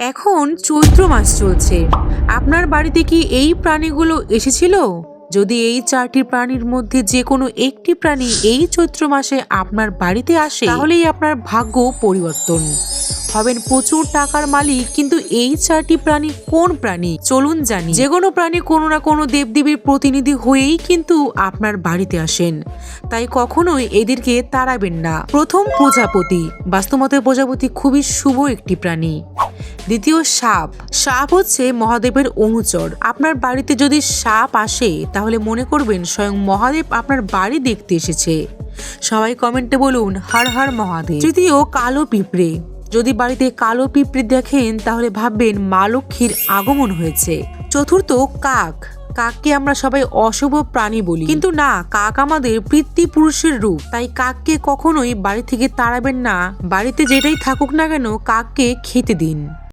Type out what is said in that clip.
এখন চৈত্র মাস চলছে। আপনার বাড়িতে কি এই প্রাণীগুলো এসেছিল? যদি এই চারটি প্রাণীর মধ্যে যে কোনো একটি প্রাণী এই চৈত্র মাসে আপনার বাড়িতে আসে, তাহলেই আপনার ভাগ্য পরিবর্তন। হবেন প্রচুর টাকার মালিক, কিন্তু এই চারটি প্রাণী কোন প্রাণী? চলুন জানি। যে কোনো প্রাণী কোনো না কোনো দেবদেবীর প্রতিনিধি হয়েই কিন্তু আপনার বাড়িতে আসেন। তাই কখনোই এদেরকে তাড়াবেন না। প্রথম প্রজাপতি। বাস্তবতে প্রজাপতি খুবই শুভ একটি প্রাণী। দ্বিতীয় সাপ। সাপ হচ্ছে মহাদেবের অনুচর। আপনার বাড়িতে যদি সাপ আসে, তাহলে মনে করবেন স্বয়ং মহাদেব আপনার বাড়ি দেখতে এসেছে। সবাই কমেন্টে বলুন, হর হর মহাদেব। তৃতীয়, কালো পিঁপড়ে। যদি বাড়িতে কালো পিঁপড়ে দেখেন, তাহলে ভাববেন মা লক্ষ্মীর আগমন হয়েছে। চতুর্থ, কাক। কাককে আমরা সবাই অশুভ প্রাণী বলি। কিন্তু না, কাক আমাদের পিতৃপুরুষের রূপ। তাই কাককে কখনোই বাড়ি থেকে তাড়াবেন না। বাড়িতে যেটাই থাকুক না কেন, কাককে খেতে দিন।